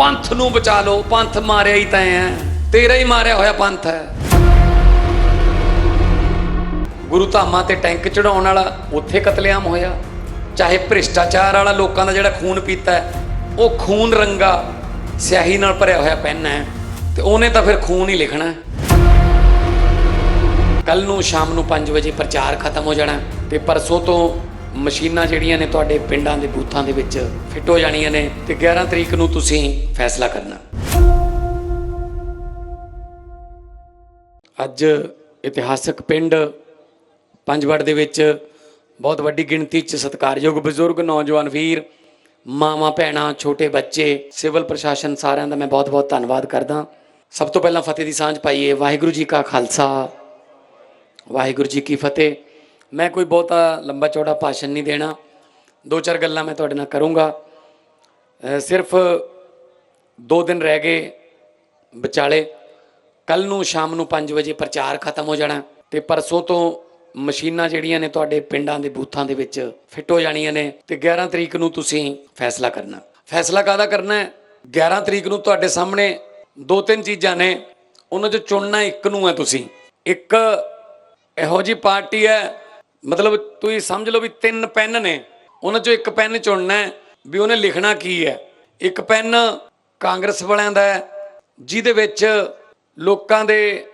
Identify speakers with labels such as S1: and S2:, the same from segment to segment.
S1: ਪੰਥ ਨੂੰ ਬਚਾ ਲਓ, ਪੰਥ ਮਾਰਿਆ ਹੀ ਤੈਂ ਹੈ। ਤੇਰਾ ਹੀ ਮਾਰਿਆ ਹੋਇਆ ਪੰਥ ਹੈ। ਗੁਰੂ ਧਾਮਾਂ ਤੇ ਟੈਂਕ ਚੜਾਉਣ ਵਾਲਾ ਉੱਥੇ ਕਤਲੇਆਮ ਹੋਇਆ। ਚਾਹੇ ਭ੍ਰਿਸ਼ਟਾਚਾਰ ਵਾਲਾ ਲੋਕਾਂ ਦਾ ਜਿਹੜਾ ਖੂਨ ਪੀਤਾ ਹੈ, ਉਹ ਖੂਨ ਰੰਗਾ ਸਿਆਹੀ ਨਾਲ ਭਰਿਆ ਹੋਇਆ ਪੈਨ ਹੈ ਤੇ ਉਹਨੇ ਤਾਂ ਫਿਰ ਖੂਨ ਹੀ ਲਿਖਣਾ ਹੈ। ਕੱਲ ਨੂੰ ਸ਼ਾਮ ਨੂੰ 5 ਵਜੇ ਪ੍ਰਚਾਰ ਖਤਮ ਹੋ ਜਾਣਾ ਤੇ ਪਰਸੋਂ ਤੋਂ ਮਸ਼ੀਨਾਂ ਜਿਹੜੀਆਂ ਨੇ ਤੁਹਾਡੇ ਪਿੰਡਾਂ ਦੇ ਬੂਥਾਂ ਦੇ ਵਿੱਚ ਫਿੱਟ ਹੋ ਜਾਣੀਆਂ ਨੇ ਤੇ 11 ਤਰੀਕ ਨੂੰ ਤੁਸੀਂ ਫੈਸਲਾ ਕਰਨਾ। ਅੱਜ ਇਤਿਹਾਸਕ ਪਿੰਡ ਪੰਜਵੜ ਦੇ ਵਿੱਚ ਬਹੁਤ ਵੱਡੀ ਗਿਣਤੀ 'ਚ ਸਤਿਕਾਰਯੋਗ ਬਜ਼ੁਰਗ, ਨੌਜਵਾਨ ਵੀਰ, ਮਾਵਾਂ, ਭੈਣਾਂ, ਛੋਟੇ ਬੱਚੇ, ਸਿਵਲ ਪ੍ਰਸ਼ਾਸਨ ਸਾਰਿਆਂ ਦਾ ਮੈਂ ਬਹੁਤ-ਬਹੁਤ ਧੰਨਵਾਦ ਕਰਦਾ। ਸਭ ਤੋਂ ਪਹਿਲਾਂ ਫਤਿਹ ਦੀ ਸਾਂਝ ਪਾਈਏ। ਵਾਹਿਗੁਰੂ ਜੀ ਕਾ ਖਾਲਸਾ, ਵਾਹਿਗੁਰੂ ਜੀ ਕੀ ਫਤਿਹ। ਮੈਂ ਕੋਈ ਬਹੁਤਾ ਲੰਬਾ ਚੌੜਾ ਭਾਸ਼ਣ ਨਹੀਂ ਦੇਣਾ। ਦੋ ਚਾਰ ਗੱਲਾਂ ਮੈਂ ਤੁਹਾਡੇ ਨਾਲ ਕਰੂੰਗਾ। ਸਿਰਫ ਦੋ ਦਿਨ ਰਹਿ ਗਏ ਵਿਚਾਲੇ। ਕੱਲ ਨੂੰ ਸ਼ਾਮ ਨੂੰ 5 ਵਜੇ ਪ੍ਰਚਾਰ ਖਤਮ ਹੋ ਜਾਣਾ ਤੇ ਪਰਸੋਂ ਤੋਂ ਮਸ਼ੀਨਾਂ ਜਿਹੜੀਆਂ ਨੇ ਤੁਹਾਡੇ ਪਿੰਡਾਂ ਦੇ ਬੂਥਾਂ ਦੇ ਵਿੱਚ ਫਿੱਟ ਹੋ ਜਾਣੀਆਂ ਨੇ ਤੇ 11 ਤਰੀਕ ਨੂੰ ਤੁਸੀਂ ਫੈਸਲਾ ਕਰਨਾ। ਫੈਸਲਾ ਕਾਹਦਾ ਕਰਨਾ ਹੈ? 11 ਤਰੀਕ ਨੂੰ ਤੁਹਾਡੇ ਸਾਹਮਣੇ ਦੋ ਤਿੰਨ ਚੀਜ਼ਾਂ ਨੇ। ਉਹਨਾਂ 'ਚੋਂ ਚੁਣਨਾ ਇੱਕ ਨੂੰ ਹੈ ਤੁਸੀਂ। ਇੱਕ ਇਹੋ ਜੀ ਪਾਰਟੀ ਹੈ ਮਤਲਬ ਤੁਸੀਂ ਸਮਝ ਲਓ ਵੀ ਤਿੰਨ ਪੈਨ ਨੇ, ਉਹਨਾਂ 'ਚੋਂ ਇੱਕ ਪੈਨ ਚੁਣਨਾ ਵੀ ਉਹਨੇ ਲਿਖਣਾ ਕੀ ਹੈ। ਇੱਕ ਪੈਨ ਕਾਂਗਰਸ ਵਾਲਿਆਂ ਦਾ ਜਿਹਦੇ ਵਿੱਚ ਲੋਕਾਂ ਦੇ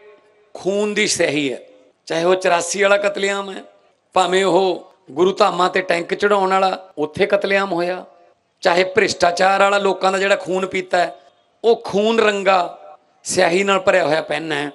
S1: ਖੂਨ ਦੀ ਸਹੀ ਹੈ। ਚਾਹੇ ਉਹ 84 ਵਾਲਾ ਕਤਲੇਆਮ ਹੈ, ਭਾਵੇਂ ਉਹ ਗੁਰੂ ਧਾਮਾਂ ਤੇ ਟੈਂਕ ਚੜਾਉਣ ਵਾਲਾ ਉੱਥੇ ਕਤਲੇਆਮ ਹੋਇਆ, ਚਾਹੇ ਭ੍ਰਿਸ਼ਟਾਚਾਰ ਵਾਲਾ ਲੋਕਾਂ ਦਾ ਜਿਹੜਾ ਖੂਨ ਪੀਤਾ ਹੈ, ਉਹ ਖੂਨ ਰੰਗਾ ਸਿਆਹੀ ਨਾਲ ਭਰਿਆ ਹੋਇਆ ਪੈਨ ਹੈ,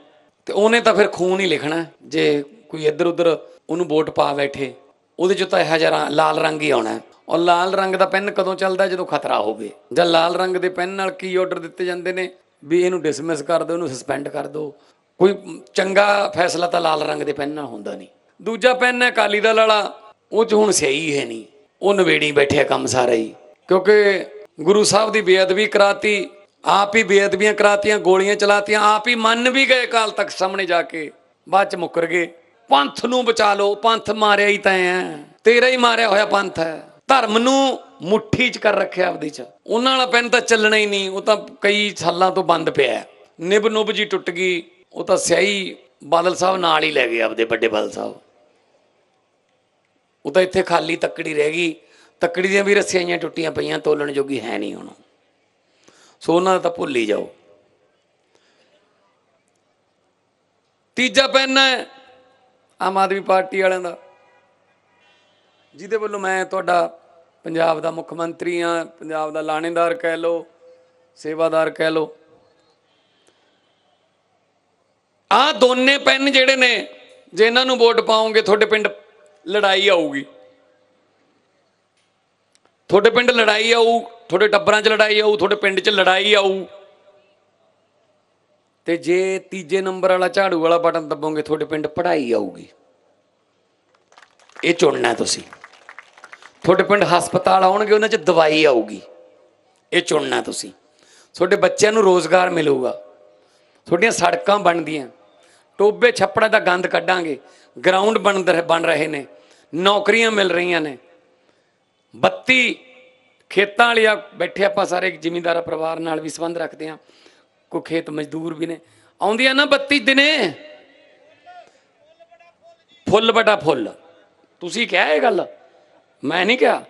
S1: ਤੇ ਉਹਨੇ ਤਾਂ ਫਿਰ ਖੂਨ ਹੀ ਲਿਖਣਾ ਜੇ ਕੋਈ ਇੱਧਰ ਉੱਧਰ ਉਹਨੂੰ ਵੋਟ ਪਾ ਬੈਠੇ। ਉਹਦੇ ਚ ਤਾਂ ਇਹ ਜਿਹਾ ਲਾਲ ਰੰਗ ਹੀ ਆਉਣਾ। ਔਰ ਲਾਲ ਰੰਗ ਦਾ ਪੈਨ ਕਦੋਂ ਚੱਲਦਾ? ਜਦੋਂ ਖਤਰਾ ਹੋਵੇ। ਜਾਂ ਲਾਲ ਰੰਗ ਦੇ ਪੈਨ ਨਾਲ ਕੀ ਆਰਡਰ ਦਿੱਤੇ ਜਾਂਦੇ ਨੇ? ਵੀ ਇਹਨੂੰ ਡਿਸਮਿਸ ਕਰ ਦਿਓ, ਇਹਨੂੰ ਸਸਪੈਂਡ ਕਰ ਦਿਓ। ਕੋਈ ਚੰਗਾ ਫੈਸਲਾ ਤਾਂ ਲਾਲ ਰੰਗ ਦੇ ਪੈਨ ਨਾਲ ਹੁੰਦਾ ਨਹੀਂ। ਦੂਜਾ ਪੈਨ ਹੈ ਅਕਾਲੀ ਦਲ ਵਾਲਾ। ਉਹ ਚ ਹੁਣ ਸਹੀ ਹੈ ਨਹੀਂ। ਉਹ ਨਵੇੜੀ ਬੈਠਿਆ ਕੰਮ ਸਾਰਾ ਹੀ। ਕਿਉਂਕਿ ਗੁਰੂ ਸਾਹਿਬ ਦੀ ਬੇਅਦਬੀ ਕਰਾਤੀ, ਆਪ ਹੀ ਬੇਅਦਬੀਆਂ ਕਰਾਤੀਆਂ, ਗੋਲੀਆਂ ਚਲਾਤੀਆਂ, ਆਪ ਹੀ ਮੰਨ ਵੀ ਗਏ ਕਾਲ ਤੱਕ ਸਾਹਮਣੇ ਜਾ ਕੇ। ਬਾਅਦ ਚ ਮੁੱਕਰ ਗਏ। ਪੰਥ ਨੂੰ ਬਚਾ ਲਓ, ਪੰਥ ਮਾਰਿਆ ਹੀ ਤਾਂ ਹੈ। ਤੇਰਾ ਹੀ ਮਾਰਿਆ ਹੋਇਆ ਪੰਥ ਹੈ। ਧਰਮ ਨੂੰ ਮੁੱਠੀ 'ਚ ਕਰ ਰੱਖਿਆ ਆਪਦੀ 'ਚ। ਉਹਨਾਂ ਵਾਲਾ ਪੈਨ ਤਾਂ ਚੱਲਣਾ ਹੀ ਨਹੀਂ, ਉਹ ਤਾਂ ਕਈ ਸਾਲਾਂ ਤੋਂ ਬੰਦ ਪਿਆ ਹੈ। ਨਿਬ ਨੁਬ ਜੀ ਟੁੱਟ ਗਈ, ਉਹ ਤਾਂ ਸਿਆਹੀ ਬਾਦਲ ਸਾਹਿਬ ਨਾਲ ਹੀ ਲੈ ਗਏ ਆਪਦੇ ਵੱਡੇ ਬਾਦਲ ਸਾਹਿਬ। ਉਹ ਤਾਂ ਇੱਥੇ ਖਾਲੀ ਤੱਕੜੀ ਰਹਿ ਗਈ। ਤੱਕੜੀ ਦੀਆਂ ਵੀ ਰੱਸੀਆਂ ਟੁੱਟੀਆਂ ਪਈਆਂ, ਤੋਲਣ ਜੋਗੀ ਹੈ ਨਹੀਂ ਹੁਣ। ਸੋ ਉਹਨਾਂ ਦਾ ਤਾਂ ਭੁੱਲ ਹੀ ਜਾਓ। ਤੀਜਾ ਪੈਨ ਹੈ ਆਮ ਆਦਮੀ ਪਾਰਟੀ ਵਾਲਿਆਂ ਦਾ। ਜਿਹਦੇ ਵੱਲੋਂ ਮੈਂ ਤੁਹਾਡਾ ਪੰਜਾਬ ਦਾ ਮੁੱਖ ਮੰਤਰੀ ਆ ਪੰਜਾਬ ਦਾ ਲਾਣੇਦਾਰ ਕਹਿ ਲਓ, ਸੇਵਾਦਾਰ ਕਹਿ ਲਓ। ਆ ਦੋਨੇ ਪੈਨ ਜਿਹੜੇ ਨੇ, ਜੇ ਇਹਨਾਂ ਨੂੰ ਵੋਟ ਪਾਓਗੇ, ਤੁਹਾਡੇ ਪਿੰਡ ਲੜਾਈ ਆਊਗੀ। ਤੁਹਾਡੇ ਪਿੰਡ ਲੜਾਈ ਆਊ, ਤੁਹਾਡੇ ਟੱਬਰਾਂ 'ਚ ਲੜਾਈ ਆਊ, ਤੁਹਾਡੇ ਪਿੰਡ 'ਚ ਲੜਾਈ ਆਊ। ਤੇ ਜੇ ਤੀਜੇ ਨੰਬਰ ਵਾਲਾ ਝਾੜੂ ਵਾਲਾ ਬਟਨ ਦੱਬੋਗੇ, ਤੁਹਾਡੇ ਪਿੰਡ ਪੜ੍ਹਾਈ ਆਊਗੀ। ਇਹ ਚੁਣਨਾ ਤੁਸੀਂ। ਤੁਹਾਡੇ ਪਿੰਡ ਹਸਪਤਾਲ ਆਉਣਗੇ, ਉਹਨਾਂ 'ਚ ਦਵਾਈ ਆਊਗੀ। ਇਹ ਚੁਣਨਾ ਤੁਸੀਂ। ਤੁਹਾਡੇ ਬੱਚਿਆਂ ਨੂੰ ਰੋਜ਼ਗਾਰ ਮਿਲੂਗਾ। ਤੁਹਾਡੀਆਂ ਸੜਕਾਂ ਬਣਦੀਆਂ। ਟੋਬੇ ਛੱਪੜਾਂ ਦਾ ਗੰਦ ਕੱਢਾਂਗੇ। ਗਰਾਊਂਡ ਬਣ ਬਣ ਰਹੇ ਨੇ। ਨੌਕਰੀਆਂ ਮਿਲ ਰਹੀਆਂ ਨੇ। ਬੱਤੀ ਖੇਤਾਂ ਵਾਲਿਆ ਬੈਠੇ ਆਪਾਂ ਸਾਰੇ ਜ਼ਿਮੀਂਦਾਰਾ, ਪਰਿਵਾਰ ਨਾਲ ਵੀ ਸੰਬੰਧ ਰੱਖਦੇ ਆ ਕੋਈ ਖੇਤ ਮਜ਼ਦੂਰ ਵੀ ਨੇ। ਆਉਂਦੀਆਂ ਨਾ ਬੱਤੀ ਦਿਨੇ। ਫੁੱਲ ਬਟਾ ਫੁੱਲ। ਤੁਸੀਂ ਕਿਹਾ ਇਹ ਗੱਲ? ਮੈਂ ਨਹੀਂ ਕਿਹਾ।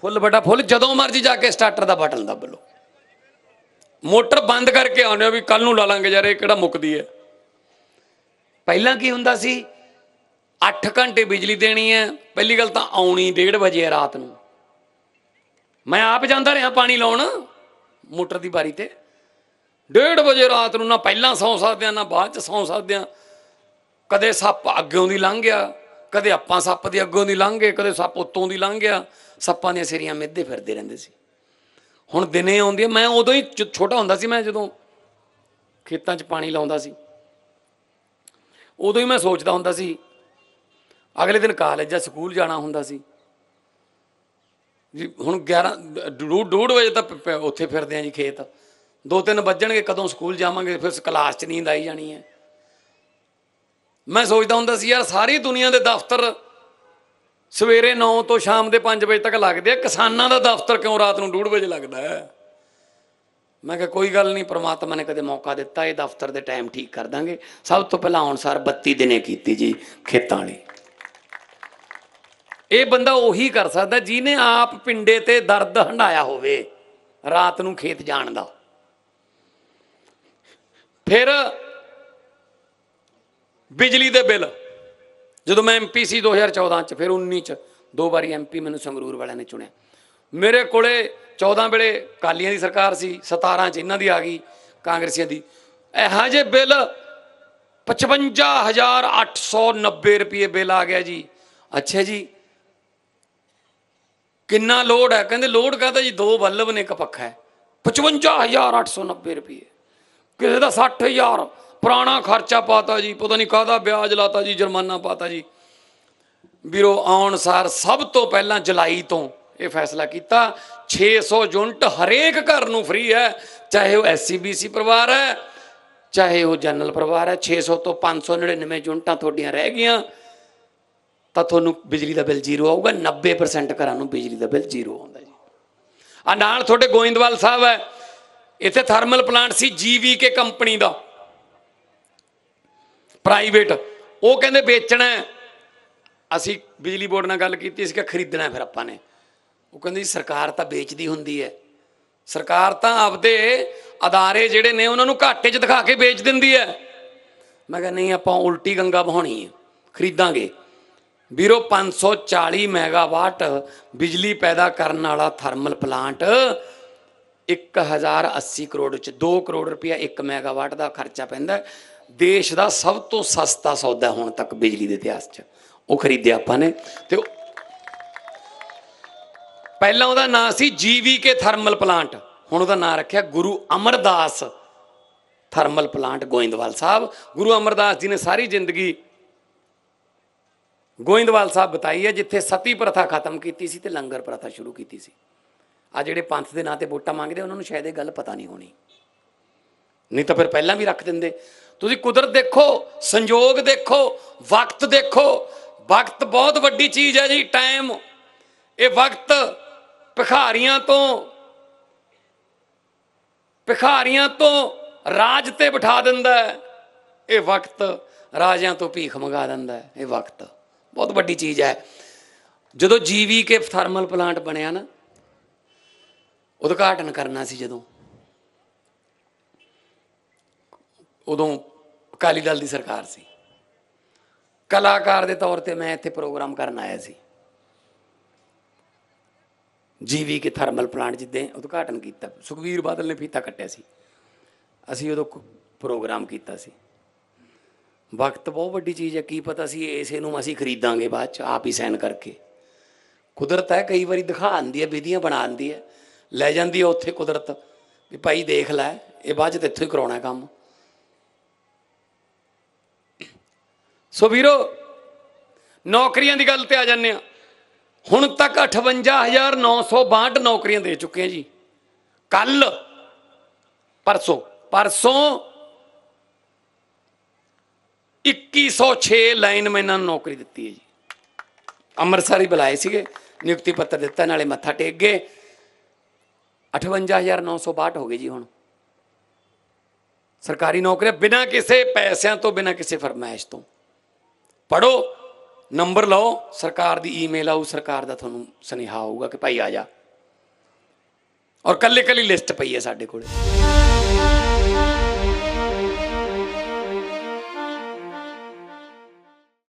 S1: ਫੁੱਲ ਬਟਾ ਫੁੱਲ ਜਦੋਂ ਮਰਜ਼ੀ ਜਾ ਕੇ ਸਟਾਰਟਰ ਦਾ ਬਟਨ ਦੱਬ ਲਓ। ਮੋਟਰ ਬੰਦ ਕਰਕੇ ਆਉਂਦੇ ਹੋ ਵੀ ਕੱਲ ਨੂੰ ਲਾ ਲਾਂਗੇ ਯਾਰ, ਇਹ ਕਿਹੜਾ ਮੁੱਕਦੀ ਹੈ? ਪਹਿਲਾਂ ਕੀ ਹੁੰਦਾ ਸੀ? 8 ਘੰਟੇ ਬਿਜਲੀ ਦੇਣੀ ਹੈ। ਪਹਿਲੀ ਗੱਲ ਤਾਂ ਆਉਣੀ 1:30 ਵਜੇ ਰਾਤ ਨੂੰ। ਮੈਂ ਆਪ ਜਾਂਦਾ ਰਿਹਾ ਪਾਣੀ ਲਾਉਣ ਮੋਟਰ ਦੀ ਬਾਰੀ ਤੇ। ਡੇਢ ਵਜੇ ਰਾਤ ਨੂੰ ਨਾ ਪਹਿਲਾਂ ਸੌਂ ਸਕਦੇ ਆ, ਨਾ ਬਾਅਦ ਚ ਸੌਂ ਸਕਦੇ ਆ। ਕਦੇ ਸੱਪ ਅੱਗੋਂ ਦੀ ਲੰਘ ਗਿਆ, ਕਦੇ ਆਪਾਂ ਸੱਪ ਦੇ ਅੱਗੋਂ ਦੀ ਲੰਘ ਗਏ, ਕਦੇ ਸੱਪ ਉੱਤੋਂ ਦੀ ਲੰਘ ਗਿਆ। ਸੱਪਾਂ ਦੀਆਂ ਸਿਰੀਆਂ ਮਿੱਧੇ ਫਿਰਦੇ ਰਹਿੰਦੇ ਸੀ। ਹੁਣ ਦਿਨੇ ਆਉਂਦੀ ਮੈਂ ਉਦੋਂ ਹੀ ਛੋਟਾ ਹੁੰਦਾ ਸੀ ਮੈਂ ਜਦੋਂ ਖੇਤਾਂ 'ਚ ਪਾਣੀ ਲਾਉਂਦਾ ਸੀ। ਉਦੋਂ ਹੀ ਮੈਂ ਸੋਚਦਾ ਹੁੰਦਾ ਸੀ, ਅਗਲੇ ਦਿਨ ਕਾਲਜ ਜਾਂ ਸਕੂਲ ਜਾਣਾ ਹੁੰਦਾ ਸੀ। ਜੀ, ਹੁਣ 11 ਡੂਢ ਡੂਢ ਵਜੇ ਤਾਂ ਉੱਥੇ ਫਿਰਦੇ ਆ ਜੀ ਖੇਤ। ਦੋ ਤਿੰਨ ਵੱਜਣਗੇ, ਕਦੋਂ ਸਕੂਲ ਜਾਵਾਂਗੇ, ਫਿਰ ਕਲਾਸ 'ਚ ਨੀਂਦ ਆਈ ਜਾਣੀ ਹੈ। ਮੈਂ ਸੋਚਦਾ ਹੁੰਦਾ ਸੀ, ਯਾਰ ਸਾਰੀ ਦੁਨੀਆ ਦੇ ਦਫ਼ਤਰ ਸਵੇਰੇ 9 ਤੋਂ ਸ਼ਾਮ ਦੇ 5 ਵਜੇ ਤੱਕ ਲੱਗਦੇ ਆ, ਕਿਸਾਨਾਂ ਦਾ ਦਫ਼ਤਰ ਕਿਉਂ ਰਾਤ ਨੂੰ 2:30 ਵਜੇ ਲੱਗਦਾ ਹੈ? ਮੈਂ ਕਿਹਾ, ਕੋਈ ਗੱਲ ਨਹੀਂ, ਪ੍ਰਮਾਤਮਾ ਨੇ ਕਦੇ ਮੌਕਾ ਦਿੱਤਾ, ਇਹ ਦਫ਼ਤਰ ਦੇ ਟਾਈਮ ਠੀਕ ਕਰ ਦਾਂਗੇ। ਸਭ ਤੋਂ ਪਹਿਲਾਂ ਅਨੁਸਾਰ 32 ਦਿਨੇ ਕੀਤੀ ਜੀ, ਖੇਤਾਂ ਵਾਲੀ। ਇਹ ਬੰਦਾ ਉਹੀ ਕਰ ਸਕਦਾ, ਜਿਹਨੇ ਆਪ ਪਿੰਡੇ ਤੇ ਦਰਦ ਹੰਡਾਇਆ ਹੋਵੇ, ਰਾਤ ਨੂੰ ਖੇਤ ਜਾਣ ਦਾ। ਫਿਰ ਬਿਜਲੀ ਦੇ ਬਿੱਲ। ਜਦੋਂ ਮੈਂ ਐਮਪੀ ਸੀ 2014 ਚ, ਫਿਰ 19 ਚ ਦੋ ਵਾਰੀ ਐਮਪੀ ਮੈਨੂੰ ਸੰਗਰੂਰ ਵਾਲਿਆਂ ਨੇ ਚੁਣਿਆ। ਮੇਰੇ ਕੋਲੇ 14 ਵੇਲੇ ਕਾਲੀਆਂ ਦੀ ਸਰਕਾਰ ਸੀ 17 ਚ ਇਹਨਾਂ ਦੀ ਆ ਗਈ, ਕਾਂਗਰਸੀਆਂ ਦੀ। ਇਹੋ ਜਿਹੇ ਬਿੱਲ 55890 ਰੁਪਏ ਬਿੱਲ ਆ ਗਿਆ ਜੀ। ਅੱਛਾ ਜੀ। ਕਿੰਨਾ ਲੋਡ ਹੈ? ਕਹਿੰਦੇ ਲੋਡ ਕਹਦਾ ਜੀ? ਦੋ ਬੱਲਬ ਨੇ ਇੱਕ ਪੱਖਾ ਹੈ। 55890 ਰੁਪਏ। ਕਿਸੇ ਦਾ 60000 ਪੁਰਾਣਾ ਖਰਚਾ ਪਾਤਾ ਜੀ, ਪਤਾ ਨਹੀਂ ਕਾਹਦਾ ਵਿਆਜ ਲਾਤਾ ਜੀ, ਜੁਰਮਾਨਾ ਪਾਤਾ ਜੀ। ਵੀਰੋ, ਆਉਣ ਸਾਰ ਸਭ ਤੋਂ ਪਹਿਲਾਂ ਜੁਲਾਈ ਤੋਂ ਇਹ ਫੈਸਲਾ ਕੀਤਾ 600 ਯੂਨਿਟ ਹਰੇਕ ਘਰ ਨੂੰ ਫ੍ਰੀ ਹੈ, ਚਾਹੇ ਉਹ ਐਸਸੀਬੀਸੀ ਪਰਿਵਾਰ ਹੈ, ਚਾਹੇ ਉਹ ਜਨਰਲ ਪਰਿਵਾਰ ਹੈ 600 ਤੋਂ 599 ਯੂਨਿਟਾਂ ਤੁਹਾਡੀਆਂ ਰਹਿ ਗਈਆਂ, ਤਾਂ ਤੁਹਾਨੂੰ ਬਿਜਲੀ ਦਾ ਬਿੱਲ ਜ਼ੀਰੋ ਆਊਗਾ 90% ਘਰਾਂ ਨੂੰ ਬਿਜਲੀ ਦਾ ਬਿੱਲ ਜ਼ੀਰੋ ਆਉਂਦਾ ਜੀ। ਆ ਨਾਲ ਤੁਹਾਡੇ ਗੋਇੰਦਵਾਲ ਸਾਹਿਬ ਹੈ ਇੱਥੇ ਥਰਮਲ ਪਲਾਂਟ ਸੀ ਜੀਵੀਕੇ ਕੰਪਨੀ ਦਾ। ਪ੍ਰਾਈਵੇਟ। ਉਹ ਕਹਿੰਦੇ ਵੇਚਣਾ ਅਸੀਂ ਬਿਜਲੀ ਬੋਰਡ ਨਾਲ ਗੱਲ ਕੀਤੀ ਸੀ ਕਿ ਖਰੀਦਣਾ ਫਿਰ ਆਪਾਂ ਨੇ। ਉਹ ਕਹਿੰਦੇ ਸਰਕਾਰ ਤਾਂ ਵੇਚਦੀ ਹੁੰਦੀ ਹੈ। ਸਰਕਾਰ ਤਾਂ ਆਪਦੇ ਅਦਾਰੇ ਜਿਹੜੇ ਨੇ ਉਹਨਾਂ ਨੂੰ ਘਾਟੇ 'ਚ ਦਿਖਾ ਕੇ ਵੇਚ ਦਿੰਦੀ ਹੈ। ਮੈਂ ਕਿਹਾ ਨਹੀਂ, ਆਪਾਂ ਉਲਟੀ ਗੰਗਾ ਬਹਾਉਣੀ ਹੈ। ਖਰੀਦਾਂਗੇ। ਵੀਰੋ 540 ਮੈਗਾਵਾਟ ਬਿਜਲੀ ਪੈਦਾ ਕਰਨ ਵਾਲਾ ਥਰਮਲ ਪਲਾਂਟ 1080 ਕਰੋੜ ਚ 2 ਕਰੋੜ ਰੁਪਇਆ 1 ਮੈਗਾਵਾਟ ਦਾ ਖਰਚਾ ਪੈਂਦਾ ਦੇਸ਼ ਦਾ ਸਭ ਤੋਂ ਸਸਤਾ ਸੌਦਾ ਹੁਣ ਤੱਕ ਬਿਜਲੀ ਦੇ ਇਤਿਹਾਸ 'ਚ। ਉਹ ਖਰੀਦਿਆ ਆਪਾਂ ਨੇ ਤੇ ਪਹਿਲਾਂ ਉਹਦਾ ਨਾਂ ਸੀ ਜੀਵੀਕੇ ਥਰਮਲ ਪਲਾਂਟ। ਹੁਣ ਉਹਦਾ ਨਾਂ ਰੱਖਿਆ ਗੁਰੂ ਅਮਰਦਾਸ ਥਰਮਲ ਪਲਾਂਟ ਗੋਇੰਦਵਾਲ ਸਾਹਿਬ। ਗੁਰੂ ਅਮਰਦਾਸ ਜੀ ਨੇ ਸਾਰੀ ਜ਼ਿੰਦਗੀ ਗੋਇੰਦਵਾਲ ਸਾਹਿਬ ਬਤਾਈ ਹੈ, ਜਿੱਥੇ ਸਤੀ ਪ੍ਰਥਾ ਖਤਮ ਕੀਤੀ ਸੀ ਤੇ ਲੰਗਰ ਪ੍ਰਥਾ ਸ਼ੁਰੂ ਕੀਤੀ ਸੀ। ਆ ਜਿਹੜੇ ਪੰਥ ਦੇ ਨਾਂ ਤੇ ਵੋਟਾਂ ਮੰਗਦੇ, ਉਹਨਾਂ ਨੂੰ ਸ਼ਾਇਦ ਇਹ ਗੱਲ ਪਤਾ ਨਹੀਂ ਹੋਣੀ। ਨਹੀਂ ਤਾਂ ਫਿਰ ਪਹਿਲਾਂ ਵੀ ਰੱਖ ਦਿੰਦੇ। ਤੁਸੀਂ ਕੁਦਰਤ ਦੇਖੋ ਸੰਯੋਗ ਦੇਖੋ, ਵਕਤ ਦੇਖੋ। ਵਕਤ ਬਹੁਤ ਵੱਡੀ ਚੀਜ਼ ਹੈ ਜੀ, ਟਾਈਮ। ਇਹ ਵਕਤ ਭਿਖਾਰੀਆਂ ਤੋਂ ਭਿਖਾਰੀਆਂ ਤੋਂ ਰਾਜ ਤੇ ਬਿਠਾ ਦਿੰਦਾ ਹੈ। ਇਹ ਵਕਤ ਰਾਜਿਆਂ ਤੋਂ ਭੀਖ ਮੰਗਾ ਦਿੰਦਾ ਹੈ। ਇਹ ਵਕਤ ਬਹੁਤ ਵੱਡੀ ਚੀਜ਼ ਹੈ। ਜਦੋਂ ਜੀਵੀ ਕੇ ਥਰਮਲ ਪਲਾਂਟ ਬਣਿਆ ਨਾ ਉਦਘਾਟਨ ਕਰਨਾ ਸੀ ਜਦੋਂ। ਉਦੋਂ ਅਕਾਲੀ ਦਲ ਦੀ ਸਰਕਾਰ ਸੀ। ਕਲਾਕਾਰ ਦੇ ਤੌਰ ਤੇ ਮੈਂ ਇੱਥੇ ਪ੍ਰੋਗਰਾਮ ਕਰਨ ਆਇਆ ਸੀ। ਜੀਵੀ ਕੇ ਥਰਮਲ ਪਲਾਂਟ ਜਿੱਦੇ ਉਦਘਾਟਨ ਕੀਤਾ। ਸੁਖਵੀਰ ਬਾਦਲ ਨੇ ਫੀਤਾ ਕੱਟਿਆ ਸੀ। ਅਸੀਂ ਉਦੋਂ ਪ੍ਰੋਗਰਾਮ ਕੀਤਾ ਸੀ। ਵਕਤ ਬਹੁਤ ਵੱਡੀ ਚੀਜ਼ ਹੈ। ਕੀ ਪਤਾ ਸੀ ਇਸੇ ਨੂੰ ਅਸੀਂ ਖਰੀਦਾਂਗੇ ਬਾਅਦ ਚ, ਆਪ ਹੀ ਸਾਈਨ ਕਰਕੇ। ਕੁਦਰਤ ਹੈ, ਕਈ ਵਾਰੀ ਦਿਖਾ ਦਿੰਦੀ ਹੈ, ਵਿਧੀਆਂ ਬਣਾ ਦਿੰਦੀ ਹੈ। ਲੈ ਜਾਂਦੀ ਹੈ ਉੱਥੇ ਕੁਦਰਤ, ਵੀ ਭਾਈ ਦੇਖ ਲੈ, ਇਹ ਬਾਅਦ ਚ ਇੱਥੋਂ ਹੀ ਕਰਾਉਣਾ ਕੰਮ। ਸੋ ਵੀਰੋ, ਨੌਕਰੀਆਂ ਦੀ ਗੱਲ ਤੇ ਆ ਜਾਂਦੇ ਆ ਹੁਣ ਤੱਕ 58962 ਨੌਕਰੀਆਂ ਦੇ ਚੁੱਕੇ ਆ ਜੀ। ਕੱਲ, ਪਰਸੋਂ ਪਰਸੋਂ 2106 ਲਾਈਨਮੈਨਾਂ ਨੂੰ ਨੌਕਰੀ ਦਿੱਤੀ ਹੈ ਜੀ। ਅੰਮ੍ਰਿਤਸਰ ਹੀ ਬੁਲਾਏ ਸੀਗੇ, ਨਿਯੁਕਤੀ ਪੱਤਰ ਦਿੱਤਾ, ਨਾਲੇ ਮੱਥਾ ਟੇਕ ਗਏ। 58962 ਹੋ ਗਏ ਜੀ ਹੁਣ। ਸਰਕਾਰੀ ਨੌਕਰੀਆਂ ਬਿਨਾਂ ਕਿਸੇ ਪੈਸਿਆਂ ਤੋਂ, ਬਿਨਾਂ ਕਿਸੇ ਫਰਮਾਇਸ਼ ਤੋਂ। ਪੜੋ ਨੰਬਰ ਲਓ, ਸਰਕਾਰ ਦੀ ਈਮੇਲ ਆਊ, ਸਰਕਾਰ ਦਾ ਤੁਹਾਨੂੰ ਸੁਨੇਹਾ ਆਊਗਾ ਕਿ ਭਾਈ ਆ ਜਾ। ਔਰ ਕੱਲੇ ਕੱਲੀ ਲਿਸਟ ਪਈ ਹੈ ਸਾਡੇ ਕੋਲੇ।